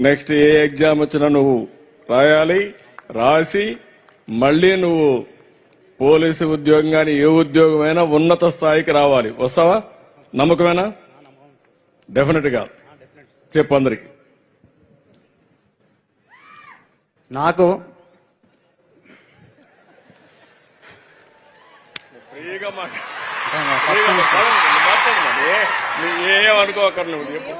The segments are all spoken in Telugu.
నెక్స్ట్ ఏ ఎగ్జామ్ వచ్చినా నువ్వు రాయాలి రాసి మళ్ళీ నువ్వు పోలీసు ఉద్యోగం కానీ ఏ ఉద్యోగమైనా ఉన్నత స్థాయికి రావాలి. వస్తావా? నమ్మకమేనా? డెఫినెట్గా చెప్పు అందరికి. నాకు ఏమనుకోకర్ నువ్వు చెప్పు.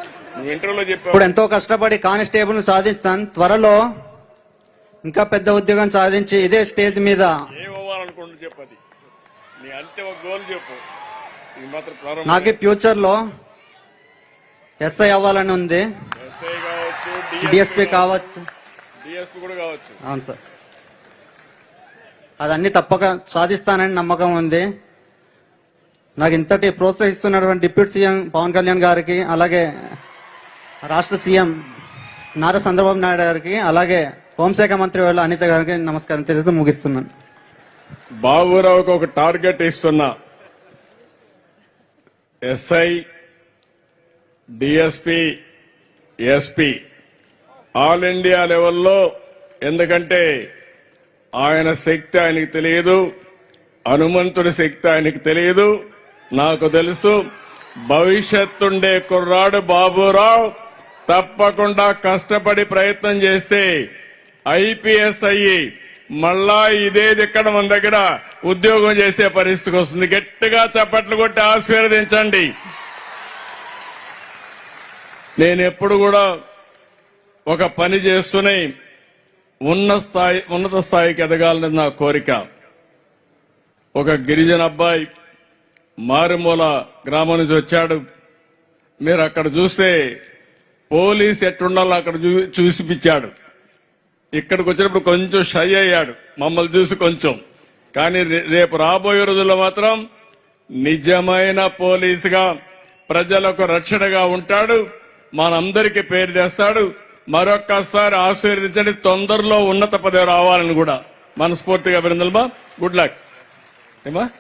ఇంటర్వ్యూలో ఇప్పుడు ఎంతో కష్టపడి కానిస్టేబుల్ సాధిస్తాను త్వరలో ఇంకా పెద్ద ఉద్యోగం సాధించి ఇదే స్టేజ్ మీద ఏమవ్వాలనుకుంటు చెప్పు అది. నీ అంతిమ గోల్ చెప్పు. ఇది మాత్రం ప్రారంభం నాకు ఫ్యూచర్లో ఎస్ఐ అవ్వాలని ఉంది. ఎస్ఐ కావచ్చు డిఎస్పీ కావచ్చు. డిఎస్పీ కూడా కావచ్చు. అవును సార్. అదన్నీ తప్పక సాధిస్తానని నమ్మకం ఉంది. నాకు ఇంతటి ప్రోత్సహిస్తున్నటువంటి డిప్యూటీ సీఎం పవన్ కళ్యాణ్ గారికి అలాగే రాష్ట్ర సీఎం నారా చంద్రబాబు నాయుడు గారికి అలాగే హోంశాఖ మంత్రి వాళ్ళ అనిత గారికి నమస్కారం తెలుస్తూ ముగిస్తున్నాను. బాబురావుకు ఒక టార్గెట్ ఇస్తున్నా. SI DSP SP. All India లెవెల్లో ఎందుకంటే ఆయన శక్తి ఆయనకి తెలియదు హనుమంతుడి శక్తి ఆయనకి తెలియదు. నాకు తెలుసు భవిష్యత్తుండే కుర్రాడు బాబురావు. తప్పకుండా కష్టపడి ప్రయత్నం చేస్తే ఐపీఎస్ అయ్యి మళ్ళా ఇదేది ఇక్కడ మన దగ్గర ఉద్యోగం చేసే పరిస్థితికి వస్తుంది. గట్టిగా చప్పట్లు కొట్టి ఆశీర్వదించండి. నేను ఎప్పుడు కూడా ఒక పని చేస్తూనే ఉన్న స్థాయి ఉన్నత స్థాయికి ఎదగాలని నా కోరిక. ఒక గిరిజన అబ్బాయి మారుమూల గ్రామం నుంచి వచ్చాడు. మీరు అక్కడ చూస్తే పోలీస్ ఎట్టుండాలో అక్కడ చూ- చూసిపిచ్చాడు. ఇక్కడికి వచ్చినప్పుడు కొంచెం షై అయ్యాడు. మమ్మల్ని చూసి కొంచెం. కానీ రేపు రాబోయే రోజుల్లో మాత్రం నిజమైన పోలీసుగా ప్రజలకు రక్షణగా ఉంటాడు. మనందరికీ పేరు తెస్తాడు. మరొక్కసారి ఆశీర్వదించండి. తొందరలో ఉన్నత పదవి రావాలని కూడా మనస్ఫూర్తిగా అభినందనమా గుడ్ లక్ ఏమా?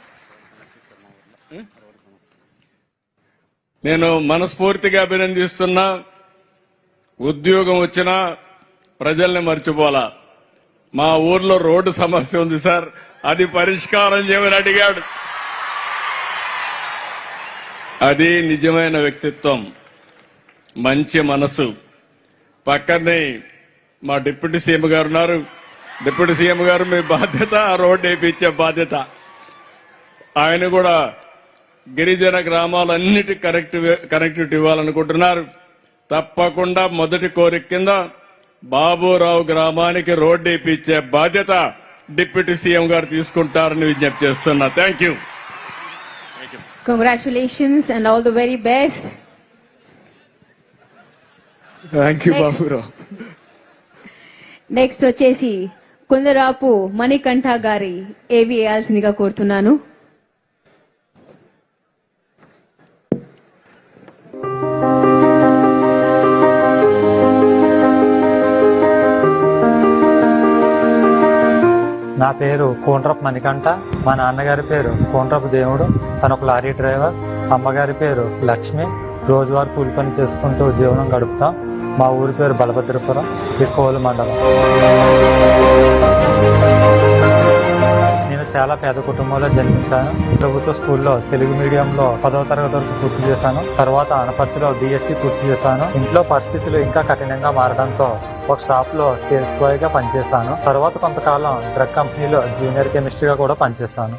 నేను మనస్ఫూర్తిగా అభినందిస్తున్నా. ఉద్యోగం వచ్చినా ప్రజల్ని మర్చిపోలా మా ఊర్లో రోడ్డు సమస్య ఉంది సార్. అది పరిష్కారం చేయమని అడిగాడు. అది నిజమైన వ్యక్తిత్వం. మంచి మనసు. పక్కనే మా డిప్యూటీ సీఎం గారు ఉన్నారు. డిప్యూటీ సీఎం గారు మీ బాధ్యత రోడ్డు వేయించే బాధ్యత. ఆయన కూడా గిరిజన గ్రామాలన్నిటి కరెక్ట్ కనెక్టివిటీ ఇవ్వాలనుకుంటున్నారు. తప్పకుండా మొదటి కోరిక కింద బాబురావు గ్రామానికి రోడ్డు వేయించే బాధ్యత డిప్యూటీ సీఎం గారు తీసుకుంటారని విజ్ఞప్తి చేస్తున్నా. Thank you Congratulations and all the very best. Thank you Next. Baburao next వచ్చేసి కుందరాపు మణికంఠ గారి ఏవి వేయాల్సిందిగా కోరుతున్నాను. నా పేరు కోండ్రపు మణికంఠ మా నాన్నగారి పేరు కోండ్రపు దేవుడు తను ఒక లారీ డ్రైవర్ అమ్మగారి పేరు లక్ష్మి రోజువారీ కూలి పని చేసుకుంటూ జీవనం గడుపుతాం. మా ఊరి పేరు బలభద్రపురం తిరుకోలు మండలం. చాలా పేద కుటుంబంలో జన్మించాను. ప్రభుత్వ స్కూల్లో తెలుగు మీడియంలో పదవ తరగతి వరకు పూర్తి చేశాను. తర్వాత అనపర్తిలో బీఎస్సీ పూర్తి చేశాను. ఇంట్లో పరిస్థితులు ఇంకా కఠినంగా మారడంతో ఒక షాప్లో సేల్స్ బాయ్గా పనిచేశాను. తర్వాత కొంతకాలం డ్రగ్ కంపెనీలో జూనియర్ కెమిస్ట్రీగా కూడా పనిచేశాను.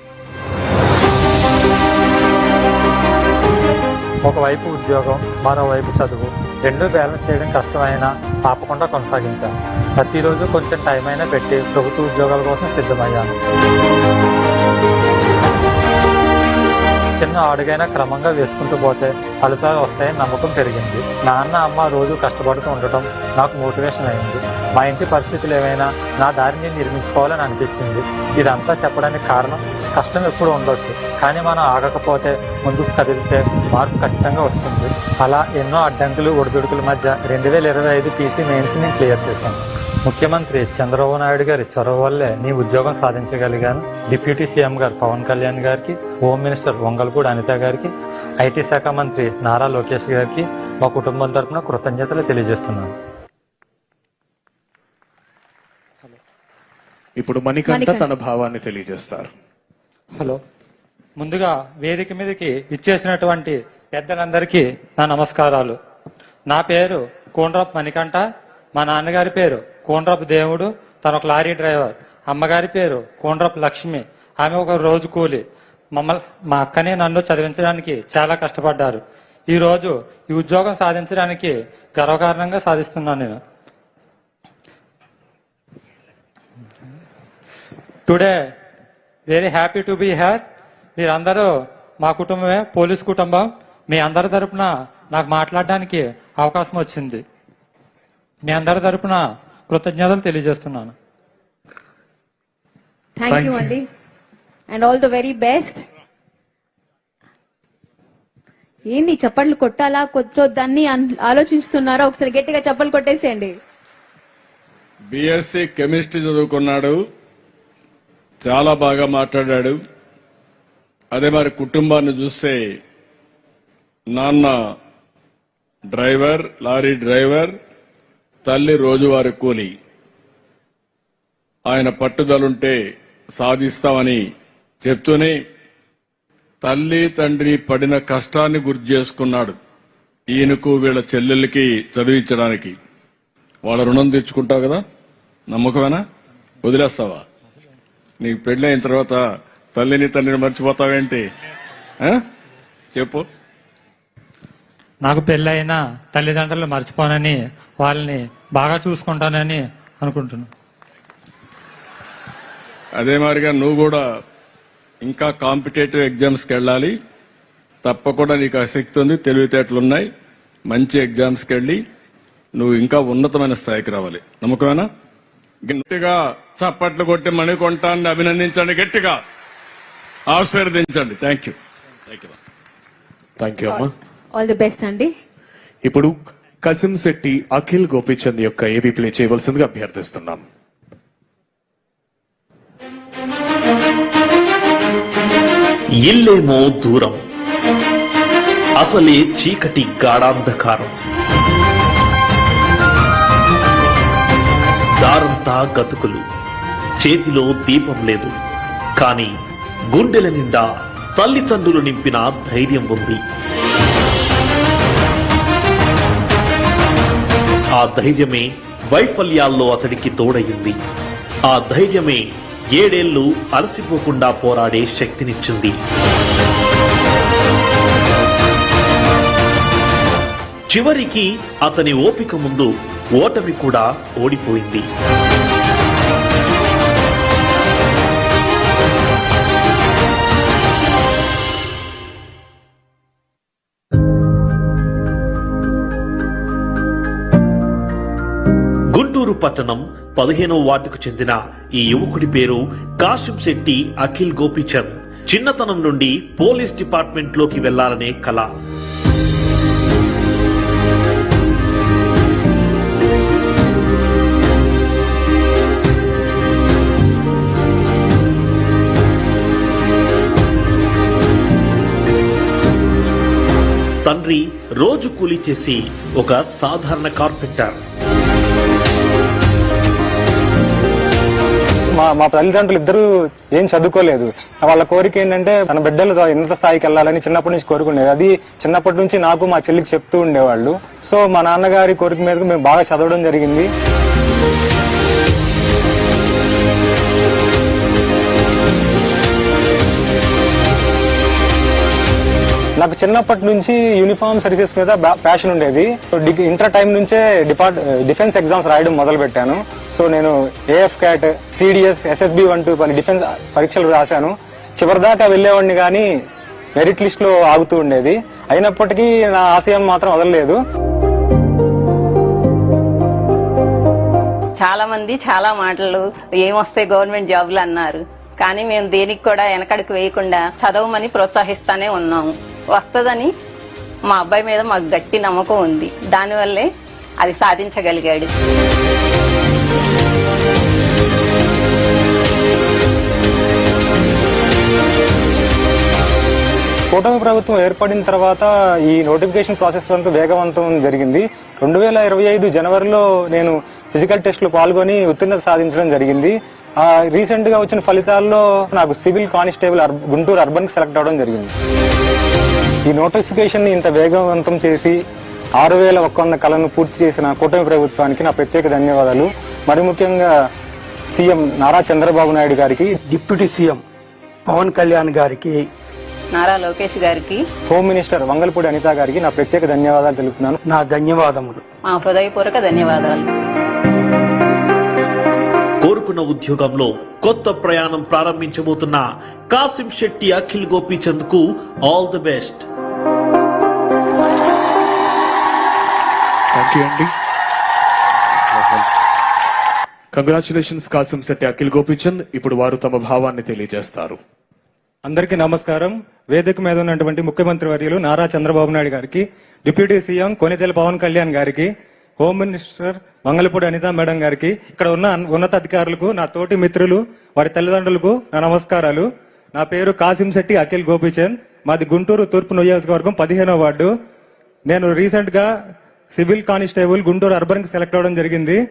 ఒకవైపు ఉద్యోగం మరోవైపు చదువు. రెండు బ్యాలెన్స్ చేయడం కష్టమైనా ఆపకుండా కొనసాగించాను ప్రతిరోజు కొంచెం టైం అయినా పెట్టి ప్రభుత్వ ఉద్యోగాల కోసం సిద్ధమయ్యాను చిన్న అడుగైనా క్రమంగా వేసుకుంటూ పోతే ఫలితాలు వస్తాయని నమ్మకం పెరిగింది. నాన్న అమ్మ రోజు కష్టపడుతూ ఉండటం నాకు మోటివేషన్ అయింది. మా ఇంటి పరిస్థితులు ఏమైనా నా దారిని నిర్మించుకోవాలని అనిపించింది. ఇదంతా చెప్పడానికి కారణం కష్టం ఎప్పుడు ఉండొచ్చు కానీ మనం ఆగకపోతే ముందుకు కదిలితే మార్పు ఖచ్చితంగా వస్తుంది. అలా ఎన్నో అడ్డంకులు ఒడిదుడుకుల మధ్య రెండు వేల ఇరవై ఐదు పీసీ మెయిన్స్ నేను క్లియర్ చేశాను. ముఖ్యమంత్రి చంద్రబాబు నాయుడు గారి చొరవ వల్లే నీ ఉద్యోగం సాధించగలిగాను. డిప్యూటీ సీఎం గారు పవన్ కళ్యాణ్ గారికి హోమ్ మినిస్టర్ వంగల్పూడి అనిత గారికి ఐటీ శాఖ మంత్రి నారా లోకేష్ గారికి మా కుటుంబం తరఫున కృతజ్ఞతలు తెలియజేస్తున్నాను. ఇప్పుడు మణికంఠ తన భావాన్ని తెలియజేస్తారు. హలో. ముందుగా వేదిక మీదకి ఇచ్చేసినటువంటి పెద్దలందరికీ నా నమస్కారాలు. నా పేరు కోండ్రాప్ మణికంఠ. మా నాన్నగారి పేరు కోండ్రపు దేవుడు తన ఒక లారీ డ్రైవర్. అమ్మగారి పేరు కోండ్రపు లక్ష్మి. ఆమె ఒక రోజు కూలి. మమ్మల్ని మా అక్కనే నన్ను చదివించడానికి చాలా కష్టపడ్డారు. ఈ రోజు ఈ ఉద్యోగం సాధించడానికి గర్వకారణంగా సాధిస్తున్నాను నేను. Today very happy to be here మీరందరూ మా కుటుంబమే పోలీస్ కుటుంబం. మీ అందరి తరపున నాకు మాట్లాడడానికి అవకాశం వచ్చింది. మీ అందరి తరపున కృతజ్ఞతలు తెలియజేస్తున్నాను. Thank you. అండి and all the very best ఏంటి చప్పట్లు కొట్టాలా కొట్టొద్దని అన్- ఆలోచిస్తున్నారా? ఒకసారి గట్టిగా చప్పట్లు కొట్టేసేయండి. బీఎస్సీ కెమిస్ట్రీ చదువుకున్నాడు. చాలా బాగా మాట్లాడాడు. అదే మరి కుటుంబాన్ని చూస్తే నాన్న డ్రైవర్ లారీ డ్రైవర్ తల్లి రోజువారి కూలి. ఆయన పట్టుదలుంటే సాధిస్తామని చెప్తూనే తల్లి తండ్రి పడిన కష్టాన్ని గుర్తు చేసుకున్నాడు. ఈయనకు వీళ్ళ చెల్లెళ్ళకి చదివించడానికి. వాళ్ళ రుణం తీర్చుకుంటావు కదా? నమ్మకమేనా? వదిలేస్తావా? నీకు పెళ్ళైన తర్వాత తల్లిని తండ్రిని మర్చిపోతావేంటి? చెప్పు. నాకు పెళ్ళైన తల్లిదండ్రులు మర్చిపోనని వాళ్ళని బాగా చూసుకుంటానని అనుకుంటున్నాను అదే మాదిరిగా నువ్వు కూడా ఇంకా కాంపిటేటివ్ ఎగ్జామ్స్కి వెళ్ళాలి. తప్పకుండా నీకు ఆసక్తి ఉంది తెలివితేటలు ఉన్నాయి. మంచి ఎగ్జామ్స్కి వెళ్ళి నువ్వు ఇంకా ఉన్నతమైన స్థాయికి రావాలి. నమ్మకమేనా? గట్టిగా చప్పట్లు కొట్టి మణికొంటాన్ని అభినందించండి గట్టిగా. ఆశీర్వదించండి. Thank you thank you thank you అమ్మా. ఆల్ ది బెస్ట్ అండి ఇప్పుడు కసిం శెట్టి అఖిల్ గోపీచంద్ యొక్క ఏబీ ప్లే చేయవలసిందిగా అభ్యర్థిస్తున్నాం. ఇల్లేమో దూరం. అసలే చీకటి గాఢాంధకారం. దారంతా గతుకులు. చేతిలో దీపం లేదు. కాని గుండెల నిండా తల్లిదండ్రులు నింపిన ధైర్యం ఉంది. ఆ ధైర్యమే వైఫల్యాల్లో అతడికి తోడయింది. ఆ ధైర్యమే ఏడేళ్ళు అలసిపోకుండా పోరాడే శక్తినిచ్చింది. చివరికి అతని ఓపిక ముందు ఓటమి కూడా ఓడిపోయింది. పట్టణం పదిహేనవ వార్డుకు చెందిన ఈ యువకుడి పేరు కాశం శెట్టి అఖిల్ గోపిచంద్. చిన్నతనం నుండి పోలీస్ డిపార్ట్మెంట్లోకి వెళ్ళాలనే కల. తండ్రి రోజు కూలీ చేసి ఒక సాధారణ కార్పెంటర్. మా మా తల్లిదండ్రులు ఇద్దరు ఏం చదువుకోలేదు. వాళ్ళ కోరిక ఏంటంటే తన బిడ్డలు ఎంత స్థాయికి వెళ్ళాలని చిన్నప్పటి నుంచి కోరుకునేది. అది చిన్నప్పటి నుంచి నాకు మా చెల్లికి చెప్తూ ఉండేవాళ్ళు. సో మా నాన్నగారి కోరిక మీద మేము బాగా చదవడం జరిగింది. నాకు చిన్నప్పటి నుంచి యూనిఫామ్ సర్వీసెస్ మీద ప్యాషన్ ఉండేది. ఇంటర్ టైం నుంచే డిపార్ట్ డిఫెన్స్ ఎగ్జామ్స్ రాయడం మొదలు పెట్టాను సో నేను ఏఎఫ్ క్యాట్ సిడిఎస్ ఎస్ఎస్బి వంటి కొన్ని డిఫెన్స్ పరీక్షలు రాశాను. చివరిదాకా వెళ్ళేవాడిని కానీ మెరిట్ లిస్ట్లో ఆగుతూ ఉండేది. అయినప్పటికీ నా ఆశయం మాత్రం వదలలేదు. చాలా మంది చాలా మాటలు ఏమొస్తాయి గవర్నమెంట్ జాబులు అన్నారు. కానీ మేము దేనికి కూడా వెనకడికి వేయకుండా చదవమని ప్రోత్సహిస్తానే ఉన్నాము. వస్తుందని మా అబ్బాయి మీద మాకు గట్టి నమ్మకం ఉంది. దానివల్లే అది సాధించగలిగాడు. కూటమి ప్రభుత్వం ఏర్పడిన తర్వాత ఈ నోటిఫికేషన్ ప్రాసెస్ అంతా వేగవంతం జరిగింది. రెండు వేల ఇరవై ఐదు జనవరిలో నేను ఫిజికల్ టెస్ట్లో పాల్గొని ఉత్తీర్ణత సాధించడం జరిగింది. ఆ రీసెంట్గా వచ్చిన ఫలితాల్లో నాకు civil constable Guntur urban select అవడం జరిగింది. ఈ నోటిఫికేషన్ని ఇంత వేగవంతం చేసి ఆరు వేల ఒక్క వంద కళను పూర్తి చేసిన కూటమి ప్రభుత్వానికి నా ప్రత్యేక ధన్యవాదాలు. మరి ముఖ్యంగా సీఎం నారా చంద్రబాబు నాయుడు గారికి డిప్యూటీ సీఎం పవన్ కళ్యాణ్ గారికి నారా లోకేష్ గారికి హోమ్ మినిస్టర్ వంగల్పూడి అనిత గారికి నా ప్రత్యేక ధన్యవాదాలు తెలుపుతున్నాను. నా ధన్యవాదములు. మా హృదయపూర్వక ధన్యవాదాలు. కోరుకున్న ఉద్యోగంలో కొత్త ప్రయాణం ప్రారంభించబోతున్న Kasim Shetty Akhil గోపీచంద్కు all the best. Thank you అండి కంగ్రాచులేషన్స్ కాసిం శెట్టి అఖిల్ గోపీచంద్ ఇప్పుడు వారు తమ భావాన్ని తెలియజేస్తారు. అందరికీ నమస్కారం. వేదిక మీద ఉన్నటువంటి ముఖ్యమంత్రి వర్యులు నారా చంద్రబాబు నాయుడు గారికి డిప్యూటీ సీఎం కొనితెల పవన్ కళ్యాణ్ గారికి home minister Mangalapudi Anitha madam గారికి ఇక్కడ ఉన్న ఉన్నతాధికారులకు నా తోటి మిత్రులు వారి తల్లిదండ్రులకు నా నమస్కారాలు. నా పేరు కాసింశెట్టి అఖిల్ గోపీచంద్. మాది గుంటూరు తూర్పు నియోజకవర్గం పదిహేనో వార్డు. నేను రీసెంట్గా సివిల్ కానిస్టేబుల్ గుంటూరు అర్బన్కి సెలెక్ట్ అవ్వడం జరిగింది.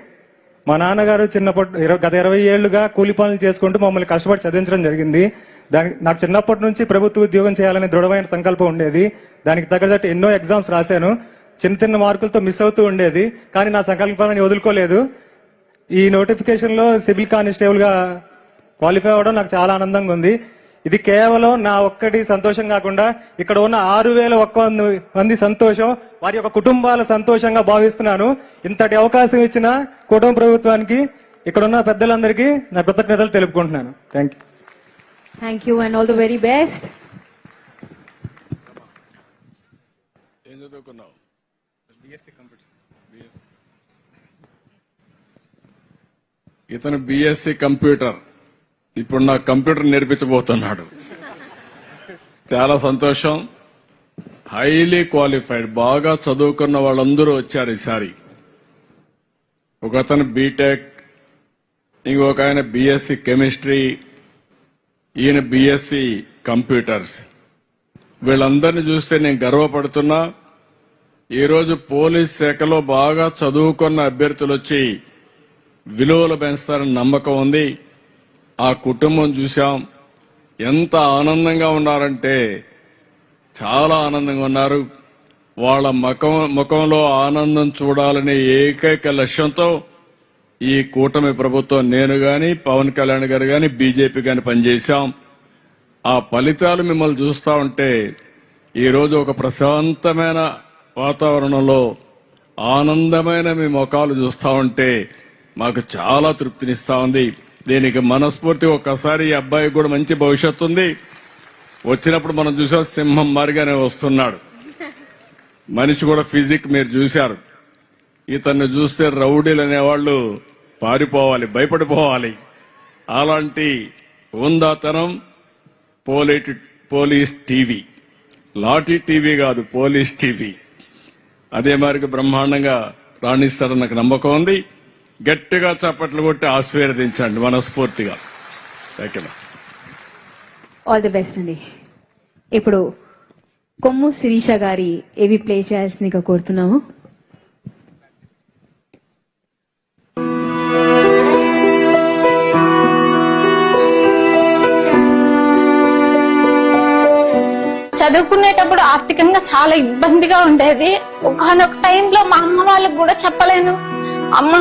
మా నాన్నగారు చిన్నప్పటి గత ఇరవై ఏళ్ళుగా కూలి పనులు చేసుకుంటూ మమ్మల్ని కష్టపడి చదివించడం జరిగింది. దానికి నాకు చిన్నప్పటి నుంచి ప్రభుత్వ ఉద్యోగం చేయాలని దృఢమైన సంకల్పం ఉండేది. దానికి తగ్గట్టు ఎన్నో ఎగ్జామ్స్ రాశాను. చిన్న చిన్న మార్కులతో మిస్ అవుతూ ఉండేది. కానీ నా సంకల్పాన్ని వదులుకోలేదు. ఈ నోటిఫికేషన్లో సివిల్ కానిస్టేబుల్గా క్వాలిఫై అవ్వడం నాకు చాలా ఆనందంగా ఉంది. ఇది కేవలం నా ఒక్కటి సంతోషం కాకుండా ఇక్కడ ఉన్న ఆరు వేల ఒక్క మంది సంతోషం వారి యొక్క కుటుంబాల సంతోషంగా భావిస్తున్నాను. ఇంతటి అవకాశం ఇచ్చిన కుటుంబ ప్రభుత్వానికి ఇక్కడ ఉన్న పెద్దలందరికీ నా కృతజ్ఞతలు తెలుపుకుంటున్నాను. Thank you thank you and all the very best ఇతను బిఎస్సి కంప్యూటర్ ఇప్పుడు నా కంప్యూటర్ నేర్పించబోతున్నాడు. చాలా సంతోషం. హైలీ క్వాలిఫైడ్ బాగా చదువుకున్న వాళ్ళందరూ వచ్చారు ఈసారి. ఒక అతను బీటెక్ ఇంకొక ఆయన బీఎస్సీ కెమిస్ట్రీ ఈయన బీఎస్సీ కంప్యూటర్స్ వీళ్ళందరిని చూస్తే నేను గర్వపడుతున్నా. ఈరోజు పోలీస్ శాఖలో బాగా చదువుకున్న అభ్యర్థులు వచ్చి విలువలు పెంచుతారని నమ్మకం ఉంది. ఆ కుటుంబం చూసాం ఎంత ఆనందంగా ఉన్నారంటే చాలా ఆనందంగా ఉన్నారు. వాళ్ళ ముఖం ముఖంలో ఆనందం చూడాలనే ఏకైక లక్ష్యంతో ఈ కూటమి ప్రభుత్వం నేను గాని పవన్ కళ్యాణ్ గారు గాని బీజేపీ గాని పనిచేశాం. ఆ ఫలితాలు మిమ్మల్ని చూస్తా ఉంటే ఈరోజు ఒక ప్రశాంతమైన వాతావరణంలో ఆనందమైన మీ ముఖాలు చూస్తా ఉంటే మాకు చాలా తృప్తినిస్తా ఉంది. దీనికి మనస్ఫూర్తి ఒక్కసారి. ఈ అబ్బాయికి కూడా మంచి భవిష్యత్తు ఉంది. వచ్చినప్పుడు మనం చూసాం సింహం మారిగానే వస్తున్నాడు. మనిషి కూడా ఫిజిక్ మీరు చూశారు. ఇతన్ని చూస్తే రౌడీలు అనేవాళ్ళు పారిపోవాలి భయపడిపోవాలి. అలాంటి ఉందాతనం పోలీటి పోలీస్ టీవీ. లాఠీ టీవీ కాదు పోలీస్ టీవీ. అదే మరికి బ్రహ్మాండంగా రాణిస్తారని నాకు నమ్మకం ఉంది. గట్టిగా చప్పట్లు కొట్టి ఆశీర్వదించండి మనస్ఫూర్తిగా. ఆల్ ది బెస్ట్ అండి. ఇప్పుడు కొమ్ము శిరీష గారి ఏవి ప్లే చేయాల్సిందిగా కోరుతున్నాము? చదువుకునేటప్పుడు ఆర్థికంగా చాలా ఇబ్బందిగా ఉండేది. ఒకనొక టైంలో మా అమ్మ వాళ్ళకి కూడా చెప్పలేను. అమ్మ